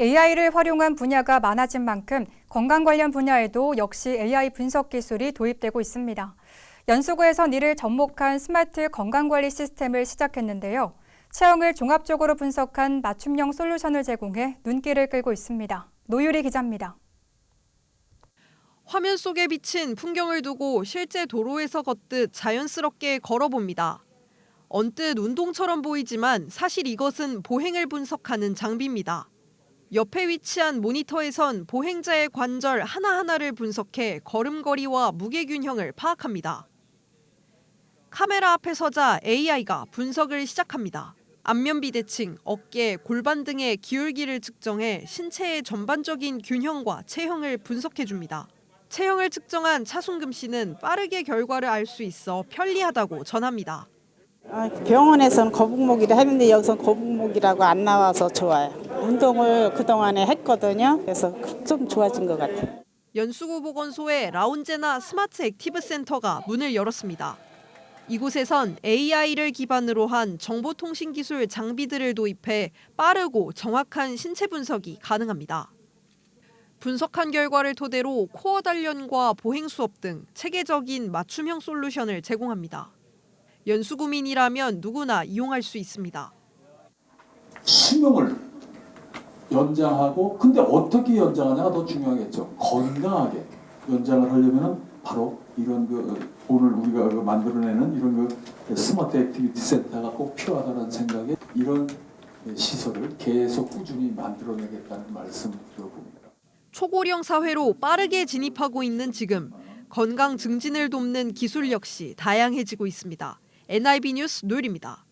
AI를 활용한 분야가 많아진 만큼 건강 관련 분야에도 역시 AI 분석 기술이 도입되고 있습니다. 연수구에선 이를 접목한 스마트 건강관리 시스템을 시작했는데요. 체형을 종합적으로 분석한 맞춤형 솔루션을 제공해 눈길을 끌고 있습니다. 노유리 기자입니다. 화면 속에 비친 풍경을 두고 실제 도로에서 걷듯 자연스럽게 걸어봅니다. 언뜻 운동처럼 보이지만 사실 이것은 보행을 분석하는 장비입니다. 옆에 위치한 모니터에선 보행자의 관절 하나하나를 분석해 걸음걸이와 무게균형을 파악합니다. 카메라 앞에 서자 AI가 분석을 시작합니다. 안면 비대칭, 어깨, 골반 등의 기울기를 측정해 신체의 전반적인 균형과 체형을 분석해 줍니다. 체형을 측정한 차순금 씨는 빠르게 결과를 알 수 있어 편리하다고 전합니다. 아, 병원에서는 거북목이라 하는데 여기서 거북목이라고 안 나와서 좋아요. 운동을 그동안에 했거든요. 그래서 좀 좋아진 것 같아요. 연수구 보건소의 라운제나 스마트 액티브 센터가 문을 열었습니다. 이곳에선 AI를 기반으로 한 정보통신 기술 장비들을 도입해 빠르고 정확한 신체 분석이 가능합니다. 분석한 결과를 토대로 코어 단련과 보행 수업 등 체계적인 맞춤형 솔루션을 제공합니다. 연수구민이라면 누구나 이용할 수 있습니다. 수명을 연장하고 근데 어떻게 연장하냐가 더 중요하겠죠. 건강하게 연장을 하려면은 바로 이런 그 오늘 우리가 그 만들어내는 이런 그 스마트 액티비티 센터가 꼭 필요하다는 생각에 이런 시설을 계속 꾸준히 만들어내겠다는 말씀을 드려봅니다. 초고령 사회로 빠르게 진입하고 있는 지금 건강 증진을 돕는 기술 역시 다양해지고 있습니다. NIB 뉴스 노율입니다.